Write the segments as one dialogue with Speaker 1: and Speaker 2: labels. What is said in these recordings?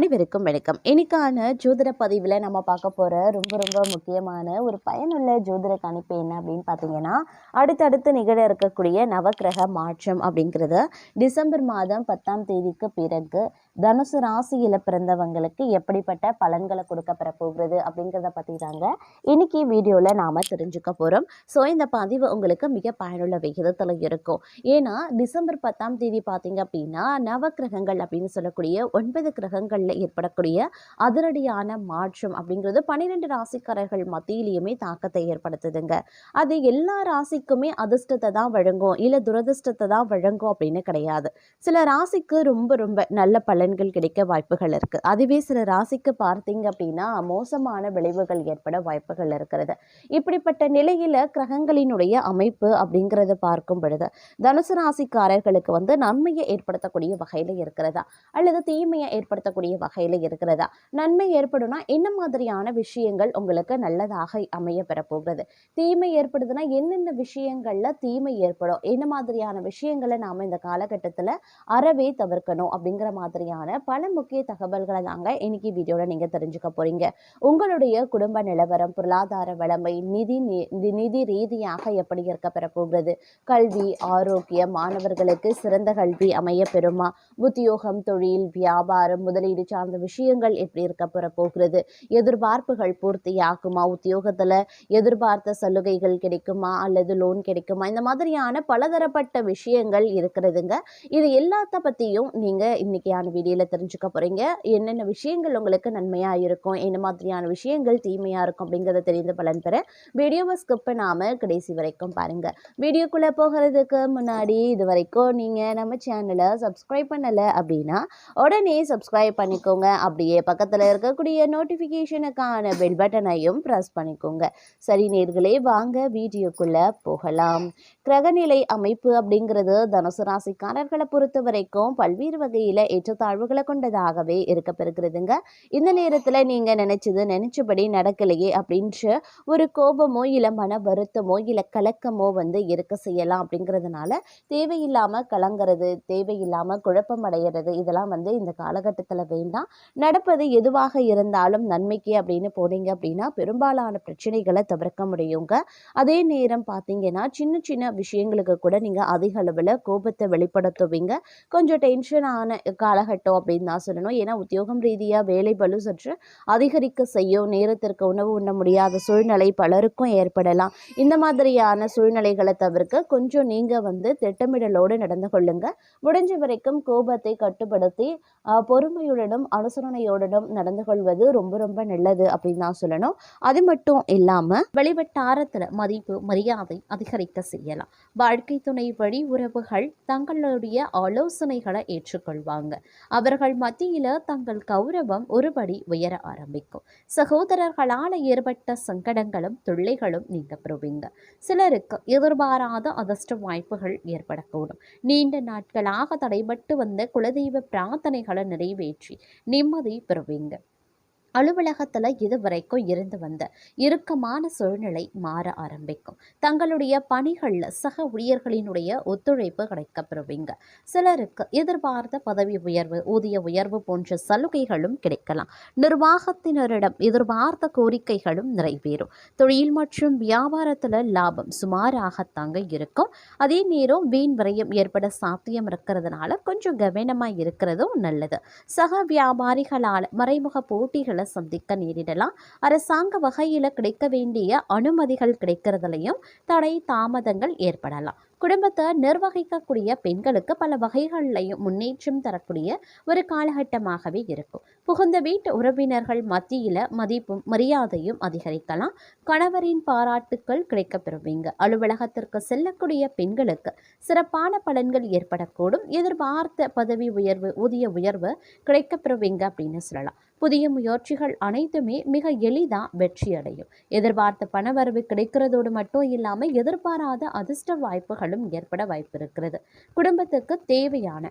Speaker 1: அனைவருக்கும் வணக்கம். இன்னைக்கான ஜோதிட பதிவில் நம்ம பார்க்க போகிற ரொம்ப ரொம்ப முக்கியமான ஒரு பயனுள்ள ஜோதிட கணிப்பு என்ன அப்படின்னு பார்த்தீங்கன்னா அடுத்தடுத்து நிகழ இருக்கக்கூடிய நவக்கிரக மாற்றம் அப்படிங்கிறது. டிசம்பர் மாதம் பத்தாம் தேதிக்கு பிறகு தனுசு ராசியில் பிறந்தவங்களுக்கு எப்படிப்பட்ட பலன்களை கொடுக்கப்பெற போகிறது அப்படிங்கிறத பற்றி தாங்க இன்னைக்கு வீடியோவில் நாம் தெரிஞ்சுக்க போகிறோம் ஸோ இந்த பதிவு உங்களுக்கு மிக பயனுள்ள விகிதத்தில் இருக்கும். ஏன்னா டிசம்பர் பத்தாம் தேதி பார்த்தீங்க அப்படின்னா நவ கிரகங்கள் அப்படின்னு சொல்லக்கூடிய ஒன்பது கிரகங்களில் ஏற்படக்கூடிய அதிரடியான மாற்றம் அப்படிங்கிறது பன்னிரெண்டு ராசிக்காரர்கள் மத்தியிலையுமே தாக்கத்தை ஏற்படுத்துதுங்க. அது எல்லா ராசிக்குமே அதிர்ஷ்டத்தை தான் வழங்கும் இல்லை துரதிர்ஷ்டத்தை தான் வழங்கும் அப்படின்னு கிடையாது. சில ராசிக்கு ரொம்ப ரொம்ப நல்ல பல பலன்கள் கிடைக்க வாய்ப்புகள் இருக்குது அதுவே சில ராசிக்கு பார்த்தீங்க அப்படின்னா மோசமான விளைவுகள் ஏற்பட வாய்ப்புகள் இருக்கிறது. இப்படிப்பட்ட நிலையில் கிரகங்களினுடைய அமைப்பு அப்படிங்கிறத பார்க்கும் பொழுது தனுசு ராசிக்காரர்களுக்கு வந்து நன்மையை ஏற்படுத்தக்கூடிய வகையில் இருக்கிறதா? அல்லது தீமையை ஏற்படுத்தக்கூடிய வகையில் இருக்கிறதா? நன்மை ஏற்படும்னா என்ன மாதிரியான விஷயங்கள் உங்களுக்கு நல்லதாக அமைய பெறப்போகிறது தீமை ஏற்படுதுன்னா என்னென்ன விஷயங்களில் தீமை ஏற்படும்? என்ன மாதிரியான விஷயங்களை நாம் இந்த காலகட்டத்தில் அறவே தவிர்க்கணும் அப்படிங்கிற மாதிரியான பல முக்கிய தகவல்களை தாங்க இன்னைக்கு வீடியோவில் நீங்கள் தெரிஞ்சுக்க போகிறீங்க உங்களுடைய குடும்ப நிலவரம் பொருளாதார வளமை நிதி நிதி ரீதியாக எப்படி இருக்க பெறப்போகிறது கல்வி ஆரோக்கியம் மாணவர்களுக்கு சிறந்த கல்வி அமைய பெறுமா? உத்தியோகம் தொழில் வியாபாரம் முதலீடு சார்ந்த விஷயங்கள் எப்படி இருக்க பெற போகிறது எதிர்பார்ப்புகள் பூர்த்தியாகுமா? உத்தியோகத்தில் எதிர்பார்த்த சலுகைகள் கிடைக்குமா? அல்லது லோன் கிடைக்குமா? இந்த மாதிரியான பலதரப்பட்ட விஷயங்கள் இருக்கிறதுங்க. இது எல்லாத்த பற்றியும் நீங்கள் இன்னைக்கான வீடியோவில் தெரிஞ்சுக்க போகிறீங்க என்னென்ன விஷயங்கள் உங்களுக்கு நன்மையாக இருக்கும்? என்ன மாதிரியான விஷயங்கள் தீமையாக இருக்கும் அப்படிங்கிறத தெரிந்து பலன் பெற வீடியோவை ஸ்கிப் பண்ணாமல் கடைசி வரைக்கும் பாருங்கள் வீடியோக்குள்ளே போகிறதுக்கு முன்னாடி இது வரைக்கும் நீங்கள் நம்ம சேனலை சப்ஸ்கிரைப் பண்ணலை அப்படின்னா உடனே சப்ஸ்கிரைப் பண்ணிக்கோங்க. அப்படியே பக்கத்தில் இருக்கக்கூடிய நோட்டிஃபிகேஷனுக்கான பெல் பட்டனையும் ப்ரெஸ் பண்ணிக்கோங்க. சரி நேர்களே வாங்க வீடியோக்குள்ளே போகலாம். கிரகநிலை அமைப்பு அப்படிங்கிறது தனுசு ராசிக்காரர்களை பொறுத்த வரைக்கும் பல்வேறு வகையில் தாழ்வுகளை கொண்டதாகவே இருக்க பெறுகிறதுங்க. இந்த நேரத்தில் நீங்கள் நினைச்சது நினைச்சபடி நடக்கலையே அப்படின்ற ஒரு கோபமோ இல்லை மன வருத்தமோ இல்லை கலக்கமோ வந்து இருக்க செய்யலாம் அப்படிங்கிறதுனால தேவையில்லாமல் கலங்கிறது தேவையில்லாமல் குழப்பம் அடைகிறது இதெல்லாம் வந்து இந்த காலகட்டத்தில் வேண்டாம். நடப்பது எதுவாக இருந்தாலும் நன்மைக்கு அப்படின்னு போனீங்க அப்படின்னா பெரும்பாலான பிரச்சனைகளை தவிர்க்க முடியுங்க. அதே நேரம் பார்த்தீங்கன்னா சின்ன சின்ன விஷயங்களுக்கு கூட நீங்கள் அதிக அளவில் கோபத்தை வெளிப்படுத்துவீங்க. கொஞ்சம் டென்ஷனான காலகட்டம் அப்படின்னு தான் சொல்லணும். ஏன்னா உத்தியோகம் ரீதியாக வேலை பளு சற்று அதிகரிக்க செய்யும். நேரத்திற்கு உணவு உண்ண முடியாத சூழ்நிலை பலருக்கும் ஏற்படலாம். இந்த மாதிரியான சூழ்நிலைகளை தவிர்க்க கொஞ்சம் நீங்கள் வந்து திட்டமிடலோடு நடந்து கொள்ளுங்க. முடிஞ்ச வரைக்கும் கோபத்தை கட்டுப்படுத்தி ஆஹ், பொறுமையுடனும் அனுசரணையுடனும் நடந்து கொள்வது ரொம்ப ரொம்ப நல்லது அப்படின்னு தான் சொல்லணும். அது மட்டும் இல்லாமல் வெளிவட்டாரத்தில் மதிப்பு மரியாதை அதிகரிக்க செய்யலாம். வாழ்க்கை துணை வழி உறவுகள் தங்களுடைய ஆலோசனைகளை ஏற்றுக்கொள்வாங்க. அவர்கள் மத்தியில் தங்கள் கௌரவம் ஒருபடி உயர ஆரம்பிக்கும். சகோதரர்களால் ஏற்பட்ட சங்கடங்களும் தொல்லைகளும் நீங்க பெறுவீங்க. சிலருக்கு எதிர்பாராத அதிர்ஷ்ட வாய்ப்புகள் ஏற்படக்கூடும். நீண்ட நாட்களாக தடைபட்டு வந்த குலதெய்வ பிரார்த்தனைகளை நிறைவேற்றி நிம்மதி பெறுவீங்க. அலுவலகத்தில் இதுவரைக்கும் இருந்து வந்த இறுக்கமான சூழ்நிலை மாற ஆரம்பிக்கும். தங்களுடைய பணிகளில் சக ஊழியர்களினுடைய ஒத்துழைப்பு கிடைக்கப்பெறுவீங்க. சிலருக்கு எதிர்பார்த்த பதவி உயர்வு ஊதிய உயர்வு போன்ற சலுகைகளும் கிடைக்கலாம். நிர்வாகத்தினரிடம் எதிர்பார்த்த கோரிக்கைகளும் நிறைவேறும். தொழில் மற்றும் வியாபாரத்தில் லாபம் சுமாராகத்தாங்க இருக்கும். அதே நேரம் வீண் விரயம் ஏற்பட சாத்தியம் இருக்கிறதுனால கொஞ்சம் கவனமாக இருக்கிறதும் நல்லது. சக வியாபாரிகளால் மறைமுக போட்டிகளை சந்திக்க நேரிடலாம். அரசாங்க வகையில் கிடைக்க வேண்டிய அனுமதிகள் கிடைக்கிறதுலையும் தடை தாமதங்கள் ஏற்படலாம். குடும்பத்தை நிர்வகிக்கக்கூடிய பெண்களுக்கு பல வகைகள்லையும் முன்னேற்றம் தரக்கூடிய ஒரு காலகட்டமாகவே இருக்கும். புகுந்த வீட்டு உறவினர்கள் மத்தியில் மதிப்பும் மரியாதையும் அதிகரிக்கலாம். கணவரின் பாராட்டுக்கள் கிடைக்க பெறுவீங்க அலுவலகத்திற்கு செல்லக்கூடிய பெண்களுக்கு சிறப்பான பலன்கள் ஏற்படக்கூடும். எதிர்பார்த்த பதவி உயர்வு ஊதிய உயர்வு கிடைக்க பெறுவீங்க அப்படின்னு சொல்லலாம். புதிய முயற்சிகள் அனைத்துமே மிக எளிதாக வெற்றி அடையும் எதிர்பார்த்த பணவரவு கிடைக்கிறதோடு மட்டும் இல்லாமல் எதிர்பாராத அதிர்ஷ்ட வாய்ப்புகளும் ஏற்பட வாய்ப்பு இருக்கிறது குடும்பத்துக்கு தேவையான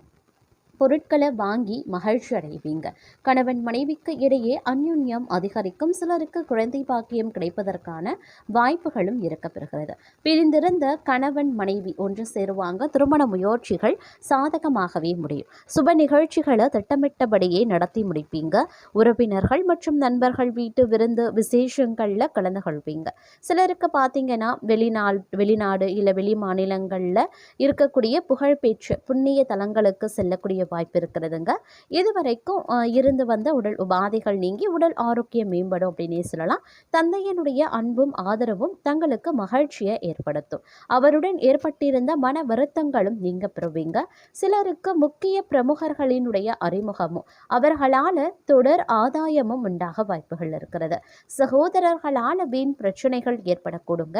Speaker 1: பொருட்களை வாங்கி மகிழ்ச்சி அடைவீங்க. கணவன் மனைவிக்கு இடையே அந்யுன்யம் அதிகரிக்கும். சிலருக்கு குழந்தை பாக்கியம் கிடைப்பதற்கான வாய்ப்புகளும் இருக்கப்பெறுகிறது. பிரிந்திருந்த கணவன் மனைவி ஒன்று சேருவாங்க. திருமண முயற்சிகள் சாதகமாகவே முடியும். சுப நிகழ்ச்சிகளை திட்டமிட்டபடியே நடத்தி முடிப்பீங்க. உறவினர்கள் மற்றும் நண்பர்கள் வீட்டு விருந்து விசேஷங்களில் கலந்து கொள்வீங்க. சிலருக்கு பார்த்தீங்கன்னா வெளிநாள் வெளிநாடு இல்லை வெளி மாநிலங்களில் இருக்கக்கூடிய புகழ்பெற்று புண்ணிய தலங்களுக்கு செல்லக்கூடிய வாய்ப்பு இருக்கிறதுங்க இதுவரைக்கும் இருந்து வந்த உடல் உபாதைகள் நீங்கி உடல் ஆரோக்கியம் மேம்படும் அப்படின்னே சொல்லலாம். தந்தையனுடைய அன்பும் ஆதரவும் தங்களுக்கு மகிழ்ச்சியை ஏற்படுத்தும். அவருடன் ஏற்பட்டிருந்த மன வருத்தங்களும் நீங்க பெறுவீங்க. சிலருக்கு முக்கிய பிரமுகர்களினுடைய அறிமுகமும் அவர்களால தொடர் ஆதாயமும் உண்டாக வாய்ப்புகள் இருக்கிறது. சகோதரர்களால வீண் பிரச்சனைகள் ஏற்படக்கூடுங்க.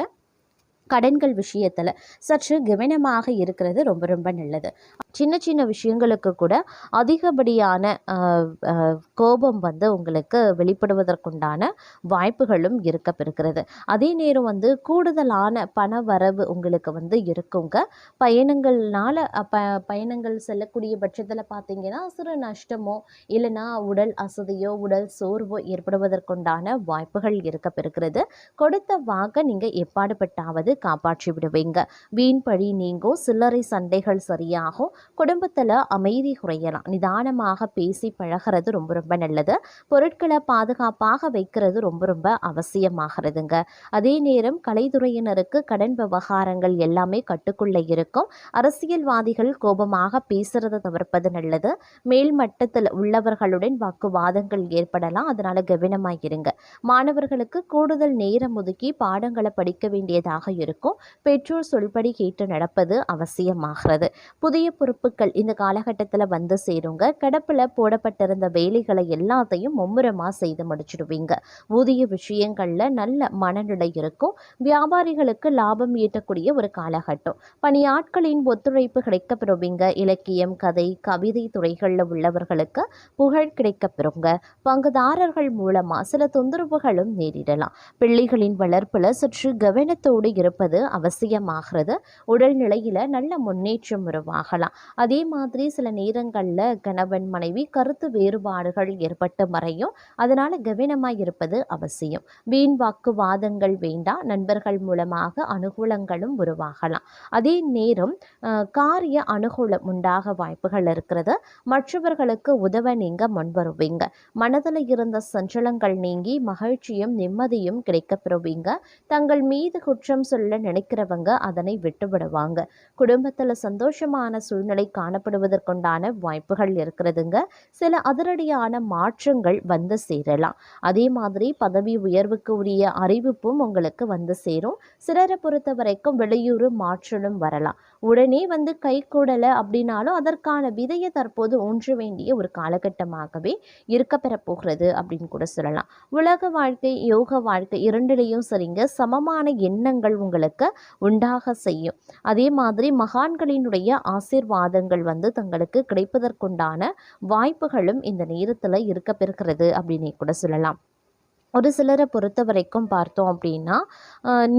Speaker 1: கடன்கள் விஷயத்தில் சற்று கவனமாக இருக்கிறது ரொம்ப ரொம்ப நல்லது. சின்ன சின்ன விஷயங்களுக்கு கூட அதிகப்படியான கோபம் வந்து உங்களுக்கு வெளிப்படுவதற்குண்டான வாய்ப்புகளும் இருக்கப்பெறுகிறது அதே நேரம் வந்து கூடுதலான பண வரவு உங்களுக்கு வந்து இருக்குங்க. பயணங்கள்னால அப்ப பயணங்கள் செல்லக்கூடிய பட்சத்தில் பார்த்தீங்கன்னா சிறு நஷ்டமோ இல்லைன்னா உடல் அசதியோ உடல் சோர்வோ ஏற்படுவதற்குண்டான வாய்ப்புகள் இருக்கப்பெறுகிறது கொடுத்த வாக்க நீங்கள் எப்பாடுபட்டாவது காப்பாற்றி விடுவீங்க வீண் பழி நீங்கோ சில்லறை சண்டைகள் சரியாகும் குடும்பத்தில் அமைதி குறையலாம். நிதானமாக பேசி பழகிறது ரொம்ப ரொம்ப நல்லது. பொருட்களை பாதுகாப்பாக வைக்கிறது ரொம்ப ரொம்ப அவசியமாகிறதுங்க. அதே நேரம் கலைத்துறையினருக்கு கடன் விவகாரங்கள் எல்லாமே கட்டுக்குள்ளே இருக்கும். அரசியல்வாதிகள் கோபமாக பேசுறதை தவிர்ப்பது நல்லது. மேல் மட்டத்தில் உள்ளவர்களுடன் வாக்குவாதங்கள் ஏற்படலாம். அதனால கவனமாக இருங்க. மாணவர்களுக்கு கூடுதல் நேரம் ஒதுக்கி பாடங்களை படிக்க வேண்டியதாக இருக்கும். பெற்றோர் சொல்படி கேட்டு நடப்பது அவசியமாகிறது. புதிய பொறுப்புகள் இந்த காலகட்டத்தில் வந்து சேருங்க. கிடப்பில் போடப்பட்டிருந்த வேலைகளை எல்லாத்தையும் மும்முரமாக செய்து முடிச்சிடுவீங்க. ஊதிய விஷயங்களில் நல்ல மனநிலை இருக்கும். வியாபாரிகளுக்கு லாபம் ஈட்டக்கூடிய ஒரு காலகட்டம். பணியாட்களின் ஒத்துழைப்பு கிடைக்கப்பெறுவீங்க. இலக்கியம் கதை கவிதை துறைகளில் உள்ளவர்களுக்கு புகழ் கிடைக்கப்பெறுங்க. பங்குதாரர்கள் மூலமாக சில தொந்தரவுகளும் நேரிடலாம். பிள்ளைகளின் வளர்ப்பில் சற்று கவனத்தோடு இருப்பது அவசியமாகிறது. உடல்நிலையில் நல்ல முன்னேற்றம் உருவாகலாம். அதே மாதிரி சில நேரங்களில் கணவன் மனைவி கருத்து வேறுபாடுகள் ஏற்பட்டு மறையும். அதனால் கவனமாக இருப்பது அவசியம். வீண் வாக்குவாதங்கள் வேண்டாம் நண்பர்கள் மூலமாக அனுகூலங்களும் உருவாகலாம். அதே நேரம் காரிய அனுகூலம் உண்டாக வாய்ப்புகள் இருக்கிறது. மற்றவர்களுக்கு உதவ நீங்க முன்வருவீங்க. மனதில் இருந்த சஞ்சலங்கள் நீங்கி மகிழ்ச்சியும் நிம்மதியும் கிடைக்கப்பெறுவீங்க தங்கள் மீது குற்றம் சொல்ல நினைக்கிறவங்க அதனை விட்டுவிடுவாங்க. குடும்பத்தில் சந்தோஷமான சூழ்நிலை காணப்படுவதற்குண்டான வாய்ப்புகள் இருக்கிறதுங்க. சில அதிரடியான மாற்றங்கள் வந்து சேரலாம். அதே மாதிரி பதவி உயர்வுக்கு உரிய அறிவிப்பும் உங்களுக்கு வந்து சேரும். சிலரை பொறுத்த வரைக்கும் வெளியூர் மாற்றலும் வரலாம். உடனே வந்து கை கூடலை அப்படின்னாலும் அதற்கான விதையை தற்போது ஊன்ற வேண்டிய ஒரு காலகட்டமாகவே இருக்கப்பெறப் போகிறது அப்படின்னு கூட சொல்லலாம். உலக வாழ்க்கை யோக வாழ்க்கை இரண்டிலையும் சரிங்க. சமமான எண்ணங்கள் உங்களுக்கு உண்டாக செய்யும். அதே மாதிரி மகான்களினுடைய ஆசீர்வாதங்கள் வந்து தங்களுக்கு கிடைப்பதற்குண்டான வாய்ப்புகளும் இந்த நேரத்தில் இருக்கப்பெறுகிறது அப்படின்னு கூட சொல்லலாம். ஒரு சிலரை பொறுத்த வரைக்கும் பார்த்தோம் அப்படின்னா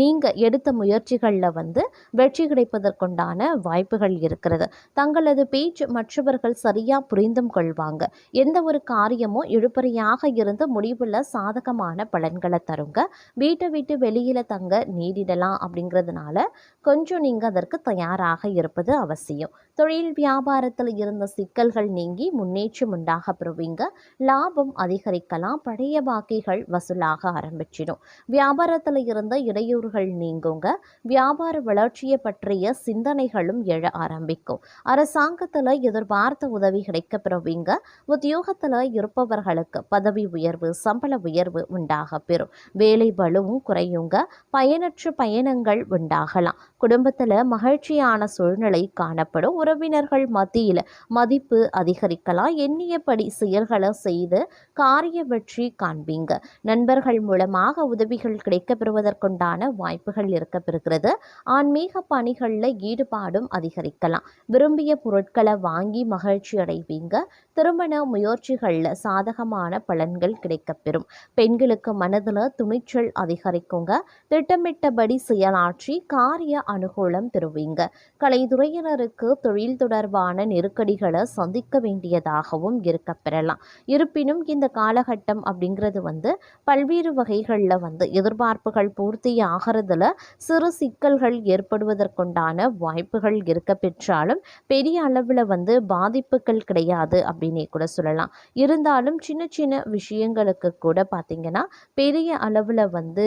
Speaker 1: நீங்கள் எடுத்த முயற்சிகளில் வந்து வெற்றி கிடைப்பதற்குண்டான வாய்ப்புகள் இருக்கிறது. தங்களது பேச்சு மற்றவர்கள் சரியாக புரிந்தும் கொள்வாங்க. எந்த ஒரு காரியமும் இழுபறியாக இருந்து முடிவில் சாதகமான பலன்களை தருங்க. வீட்டை விட்டு வெளியில் தங்க நீடிடலாம் அப்படிங்கிறதுனால கொஞ்சம் நீங்கள் அதற்கு தயாராக இருப்பது அவசியம். தொழில் வியாபாரத்தில் இருந்த சிக்கல்கள் நீங்கி முன்னேற்றம் உண்டாக பெறுவீங்க. லாபம் அதிகரிக்கலாம். பழைய பாக்கிகள் வசூலாக ஆரம்பிச்சிடும். வியாபாரத்தில் இருந்த இடையூறுகள் நீங்குங்க. வியாபார வளர்ச்சியை பற்றிய சிந்தனைகளும் எழ ஆரம்பிக்கும். அரசாங்கத்தில் எதிர்பார்த்த உதவி கிடைக்க பெறுவீங்க உத்தியோகத்தில் இருப்பவர்களுக்கு பதவி உயர்வு சம்பள உயர்வு உண்டாக பெறும். வேலை பலுவும் குறையுங்க. பயனற்ற பயணங்கள் உண்டாகலாம். குடும்பத்தில் மகிழ்ச்சியான சூழ்நிலை காணப்படும். உறவினர்கள் மத்தியில் மதிப்பு அதிகரிக்கலாம். எண்ணியபடி செயல்களை செய்து காரிய வெற்றி காண்பீங்க. நண்பர்கள் மூலமாக உதவிகள் கிடைக்கப்பெறுவதற்குண்டான வாய்ப்புகள் இருக்கப்பெறுகிறது. ஆன்மீக பணிகளில் ஈடுபாடும் அதிகரிக்கலாம். விரும்பிய பொருட்களை வாங்கி மகிழ்ச்சி அடைவீங்க. திருமண முயற்சிகளில் சாதகமான பலன்கள் கிடைக்கப்பெறும். பெண்களுக்கு மனதில் துணிச்சல் அதிகரிக்குங்க. திட்டமிட்டபடி செயலாற்றி காரிய அனுகூலம் பெறுவீங்க. கலைத்துறையினருக்கு தொழில் தொடர்பான நெருக்கடிகளை சந்திக்க வேண்டியதாகவும் இருக்கப்பெறலாம். இருப்பினும் இந்த காலகட்டம் அப்படிங்கிறது வந்து பல்வேறு வகைகளில் வந்து எதிர்பார்ப்புகள் பூர்த்தி ஆகிறதுல சிறு சிக்கல்கள் ஏற்படுவதற்குண்டான வாய்ப்புகள் இருக்க பெற்றாலும் பெரிய அளவில் வந்து பாதிப்புகள் கிடையாது அப்படின்னே கூட சொல்லலாம். இருந்தாலும் சின்ன சின்ன விஷயங்களுக்கு கூட பார்த்திங்கன்னா பெரிய அளவில் வந்து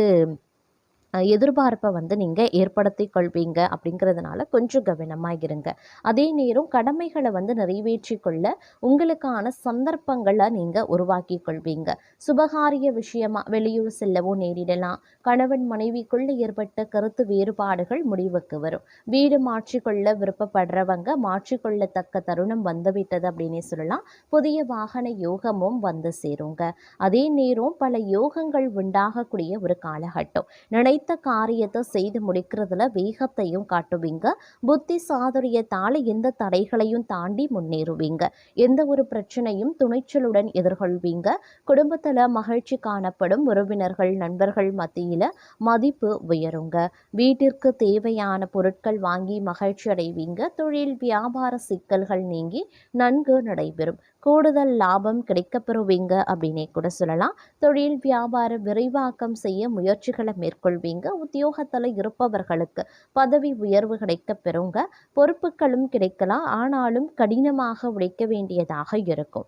Speaker 1: எதிர்பார்ப்பை வந்து நீங்கள் ஏற்படுத்தி கொள்வீங்க அப்படிங்கிறதுனால கொஞ்சம் கவனமாக இருங்க அதே நேரம் கடமைகளை வந்து நிறைவேற்றி கொள்ள உங்களுக்கான சந்தர்ப்பங்களை நீங்கள் உருவாக்கி கொள்வீங்க. சுபகாரிய விஷயமா வெளியூர் செல்லவோ நேரிடலாம். கணவன் மனைவிக்குள்ள ஏற்பட்ட கருத்து வேறுபாடுகள் முடிவுக்கு வரும். வீடு மாற்றிக்கொள்ள விருப்பப்படுறவங்க மாற்றிக்கொள்ளத்தக்க தருணம் வந்துவிட்டது அப்படின்னே சொல்லலாம். புதிய வாகன யோகமும் வந்து சேருங்க. அதே நேரம் பல யோகங்கள் உண்டாகக்கூடிய ஒரு காலகட்டம். நினைத்த காரியத்தை செய்து முடிக்கிறதுல வேகத்தையும் காட்டுவீங்க. புத்தி சாதுரியத்தால் எந்த தடைகளையும் தாண்டி முன்னேறுவீங்க. எந்த ஒரு பிரச்சனையும் துணிச்சலுடன் எதிர்கொள்வீங்க. குடும்பத்தில் மகிழ்ச்சி காணப்படும் உறவினர்கள் நண்பர்கள் மத்தியில் மதிப்பு உயருங்க. வீட்டிற்கு தேவையான பொருட்கள் வாங்கி மகிழ்ச்சி அடைவீங்க. தொழில் வியாபார சிக்கல்கள் நீங்கி நன்கு நடைபெறும். கூடுதல் லாபம் கிடைக்கப்பெறுவீங்க அப்படின்னே கூட சொல்லலாம். தொழில் வியாபார விரைவாக்கம் செய்ய முயற்சிகளை மேற்கொள்வீங்க. உத்தியோகத்தில் இருப்பவர்களுக்கு பதவி உயர்வு கிடைக்கப்பெறுங்க. பொறுப்புகளும் கிடைக்கலாம். ஆனாலும் கடினமாக உழைக்க வேண்டியதாக இருக்கும்.